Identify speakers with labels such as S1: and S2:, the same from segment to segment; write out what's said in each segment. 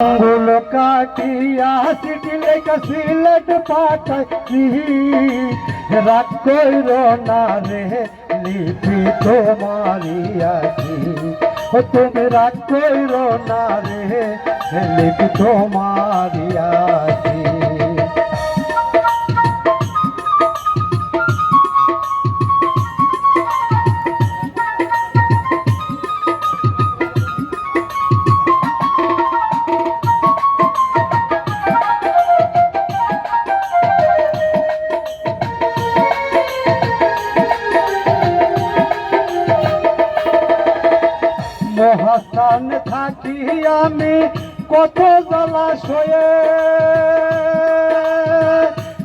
S1: আঙ্গুল কাটিয়া চিঠি লেখা সিলেট পাঠাইছি রাগ কইর না রে, লিপি তোমারিয়াছি ও তুমি রাগ কইর না রে, লিপি তোমারিয়াছি মহাস্থান থাকি আমি কত জলাশয়ে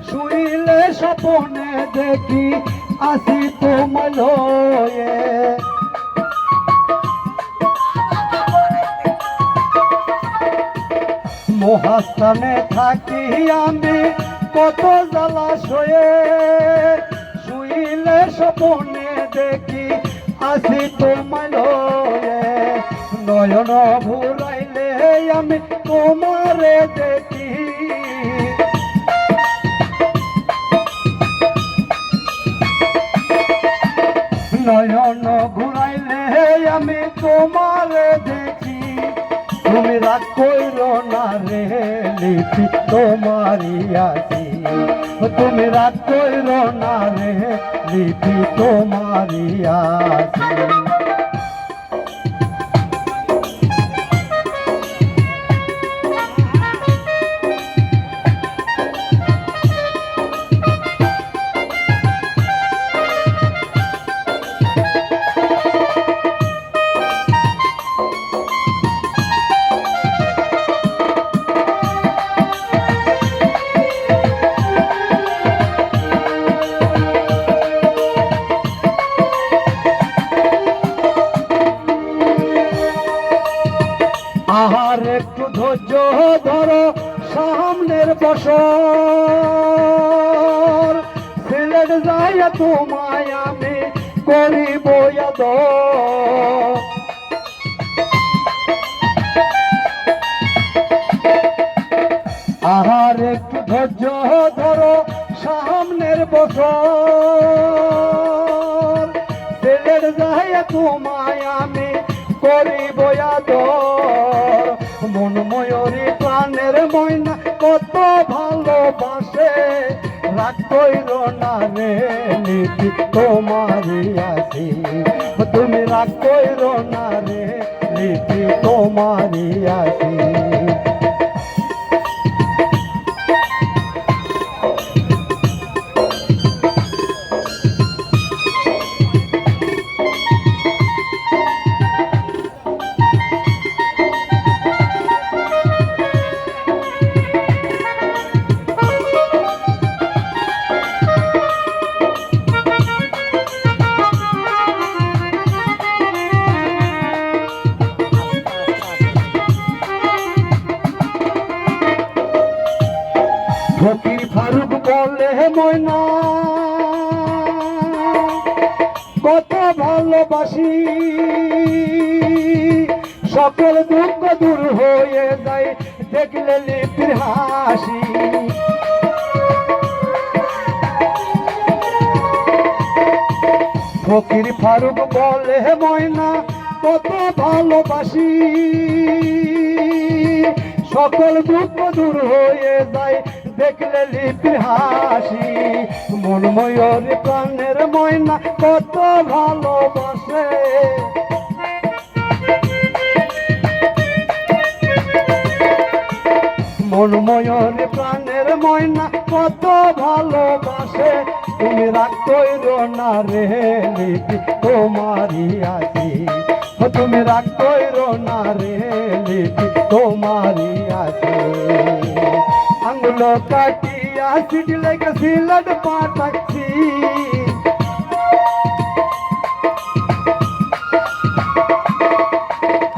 S1: শুইলে স্বপনে দেখি আসি তোমার লয়ে। মহাস্থানে থাকি আমি কত জলাশয়ে শুইলে স্বপনে দেখি আসি তোমার নয়ন ভুরাইলে আমি তোমারে দেখি। নয়ন ঘুরাইলে আমি তোমারে দেখি। তুমি রাগ কইর না রে লিপি তোমারি আছি তুমি রাগ কইর না রে লিপি তোমারি আছি একটু ধৈর্য ধরো, সামনের বছর। সিলেট যাইয়া তোমায় আমি করিব। আহার একটু ধৈর্য ধরো, সামনের বছর। ছেলের যাইয়া তোমায় আমি করিব আদর। মন ময়ূরী প্রাণের ময়না কত ভালোবাসে। কইর না রে নীতি তোমারি আছি। তুমি কইর না রে নীতি তোমারি আছি। ফকির ফারুক বলে ময়না, কত ভালোবাসি। সকল দুঃখ দূর হয়ে যায়, দেখলে লিপির হাসি। ফকির ফারুক বলে ময়না, কত ভালোবাসি। সকল দুঃখ দূর হয়ে যায় দেখলে লিপির হাসি মন ময়ূর প্রাণের ময়না কত ভালোবাসে। মন ময়ূর প্রাণের ময়না কত ভালোবাসে। তুমি রাগ কইর না রে লিপি তোমারি আছি। তুমি রাগ কইর না রে লিপি তোমারি আছি। আঙ্গুল কাটিয়া সিটি লেগে সিলট পাঠাচ্ছি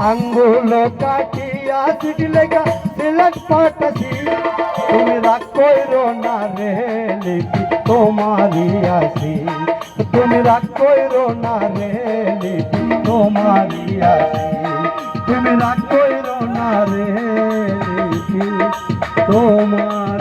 S1: আঙ্গুল কাটিয়া চিঠি লেখা সিলেট পাঠাছি তুমি রাগ কইর না রে লিপি তোমারি আছি। তুমি রাগ কইর না রে লিপি তোমারি আছি। তুমি রাগ তোমার